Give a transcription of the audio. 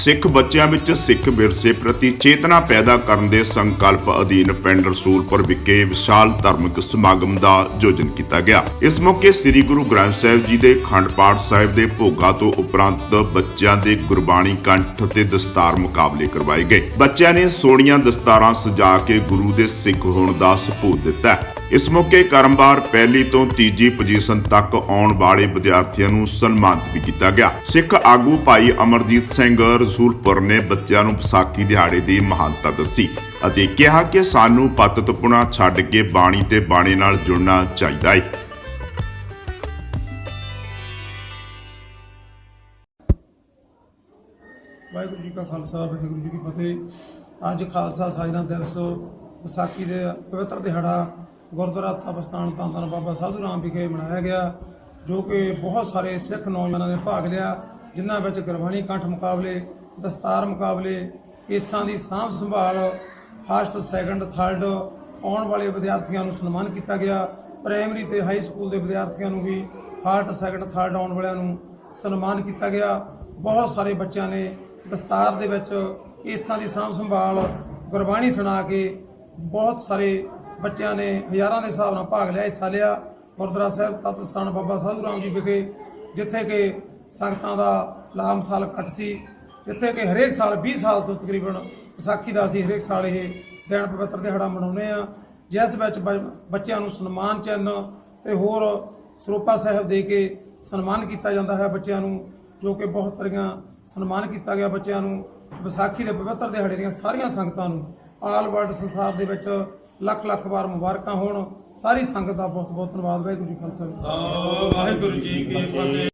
ਸਿੱਖ ਬੱਚਿਆਂ ਵਿੱਚ ਸਿੱਖ ਵਿਰਸੇ ਪ੍ਰਤੀ ਚੇਤਨਾ ਪੈਦਾ ਕਰਨ ਦੇ ਸੰਕਲਪ ਅਧੀਨ ਪਿੰਡ ਰਸੂਲਪੁਰ ਵਿਖੇ ਵਿਸ਼ਾਲ ਧਾਰਮਿਕ ਸਮਾਗਮ ਦਾ ਆਯੋਜਨ ਕੀਤਾ ਗਿਆ। ਇਸ ਮੌਕੇ ਸ੍ਰੀ ਗੁਰੂ ਗ੍ਰੰਥ ਸਾਹਿਬ ਜੀ ਦੇ ਖੰਡ ਪਾਠ ਸਾਹਿਬ ਦੇ ਭੋਗਾ ਤੋਂ ਉਪਰੰਤ ਬੱਚਿਆਂ ਦੇ ਗੁਰਬਾਣੀ ਕੰਠ ਤੇ ਦਸਤਾਰ ਮੁਕਾਬਲੇ ਕਰਵਾਏ ਗਏ। ਬੱਚਿਆਂ ਨੇ ਸੋਹਣੀਆਂ ਦਸਤਾਰਾਂ ਸਜਾ ਕੇ ਗੁਰੂ ਦੇ ਸਿੱਖ ਹੋਣ ਦਾ ਸਬੂਤ ਦਿੱਤਾ। ਇਸ ਮੌਕੇ ਕਰਮਵਾਰ ਪਹਿਲੀ ਤੋਂ ਤੀਜੀ ਪੋਜੀਸ਼ਨ ਤੱਕ ਆਉਣ ਵਾਲੇ ਵਿਦਿਆਰਥੀਆਂ ਨੂੰ ਸਨਮਾਨਿਤ ਵੀ ਕੀਤਾ ਗਿਆ। ਸਿੱਖ ਆਗੂ ਭਾਈ ਅਮਰਜੀਤ ਸਿੰਘ ਰਸੂਲਪੁਰ ਨੇ ਬੱਚਿਆਂ ਨੂੰ ਵਿਸਾਖੀ ਦਿਹਾੜੇ ਦੀ ਮਹਾਨਤਾ ਦੱਸੀ ਅਤੇ ਕਿਹਾ ਕਿ ਸਾਨੂੰ ਪਤਤਪੁਣਾ ਛੱਡ ਕੇ ਬਾਣੀ ਤੇ ਬਾਣੇ ਨਾਲ ਜੁੜਨਾ ਚਾਹੀਦਾ ਹੈ ਵਾਹਿਗੁਰੂ ਜੀ ਕਾ ਖਾਲਸਾ, ਵਾਹਿਗੁਰੂ ਜੀ ਕੀ ਫਤਿਹ। ਅੱਜ ਖਾਲਸਾ ਸਾਜਨਾ ਦਿਵਸ ਵਿਸਾਖੀ ਦੇ ਪਵਿੱਤਰ ਦਿਹਾੜਾ ਗੁਰਦੁਆਰਾ ਤਪਸਤਾਨ ਧੰਨ ਧੰਨ ਬਾਬਾ ਸਾਧੂ ਰਾਮ ਵਿਖੇ ਮਨਾਇਆ ਗਿਆ, ਜੋ ਕਿ ਬਹੁਤ ਸਾਰੇ ਸਿੱਖ ਨੌਜਵਾਨਾਂ ਨੇ ਭਾਗ ਲਿਆ, ਜਿਨ੍ਹਾਂ ਵਿੱਚ ਗੁਰਬਾਣੀ ਕੰਠ ਮੁਕਾਬਲੇ ਦਸਤਾਰ ਮੁਕਾਬਲੇ, ਕੇਸਾਂ ਦੀ ਸਾਂਭ ਸੰਭਾਲ ਫਸਟ ਸੈਕੰਡ ਥਰਡ ਆਉਣ ਵਾਲੇ ਵਿਦਿਆਰਥੀਆਂ ਨੂੰ ਸਨਮਾਨ ਕੀਤਾ ਗਿਆ। ਪ੍ਰਾਇਮਰੀ ਤੇ ਹਾਈ ਸਕੂਲ ਦੇ ਵਿਦਿਆਰਥੀਆਂ ਨੂੰ ਵੀ ਫਸਟ ਸੈਕੰਡ ਥਰਡ ਆਉਣ ਵਾਲਿਆਂ ਨੂੰ ਸਨਮਾਨ ਕੀਤਾ ਗਿਆ। ਬਹੁਤ ਸਾਰੇ ਬੱਚਿਆਂ ਨੇ ਦਸਤਾਰ ਦੇ ਵਿੱਚ ਕੇਸਾਂ ਦੀ ਸਾਂਭ ਸੰਭਾਲ, ਗੁਰਬਾਣੀ ਸੁਣਾ ਕੇ ਬਹੁਤ ਸਾਰੇ ਬੱਚਿਆਂ ਨੇ ਹਜ਼ਾਰਾਂ ਦੇ ਹਿਸਾਬ ਨਾਲ ਭਾਗ ਲਿਆ, ਹਿੱਸਾ ਲਿਆ। ਗੁਰਦੁਆਰਾ ਸਾਹਿਬ ਤਪਤ ਸਥਾਨ ਬਾਬਾ ਸਾਧੂ ਰਾਮ ਜੀ ਵਿਖੇ, ਜਿੱਥੇ ਕਿ ਸੰਗਤਾਂ ਦਾ ਲਾਮ ਸਾਲ ਘੱਟ ਸੀ। ਜਿੱਥੇ ਕਿ ਹਰੇਕ ਸਾਲ 20 ਸਾਲ ਤੋਂ ਤਕਰੀਬਨ ਵਿਸਾਖੀ ਦਾ ਅਸੀਂ ਹਰੇਕ ਸਾਲ ਇਹ ਦਿਨ ਪਵਿੱਤਰ ਦਿਹਾੜਾ ਮਨਾਉਂਦੇ ਆ ਜਿਸ ਵਿੱਚ ਬ- ਬੱਚਿਆਂ ਨੂੰ ਸਨਮਾਨ ਚਿੰਨ੍ਹ ਤੇ ਹੋਰ ਸਰੋਪਾ ਸਾਹਿਬ ਦੇ ਕੇ ਸਨਮਾਨ ਕੀਤਾ ਜਾਂਦਾ ਹੈ ਬੱਚਿਆਂ ਨੂੰ, ਜੋ ਕਿ ਬਹੁਤ ਤਰੀਆਂ ਸਨਮਾਨ ਕੀਤਾ ਗਿਆ ਬੱਚਿਆਂ ਨੂੰ ਵਿਸਾਖੀ ਦੇ ਪਵਿੱਤਰ ਦਿਹਾੜੇ ਦੀਆਂ ਸਾਰੀਆਂ ਸੰਗਤਾਂ ਨੂੰ। ਆਲ ਵਰਲਡ ਸੰਸਾਰ ਦੇ ਵਿੱਚ ਲੱਖ ਲੱਖ ਵਾਰ ਮੁਬਾਰਕਾਂ ਹੋਣ। ਸਾਰੀ ਸੰਗਤ ਦਾ ਬਹੁਤ ਬਹੁਤ ਧੰਨਵਾਦ, ਵਾਹਿਗੁਰੂ ਜੀ ਕਾ ਖਾਲਸਾ। ਵਾਹਿਗੁਰੂ ਜੀ ਵਾਹਿਗੁਰੂ ਜੀ ਕੀ ਫਤਿਹ।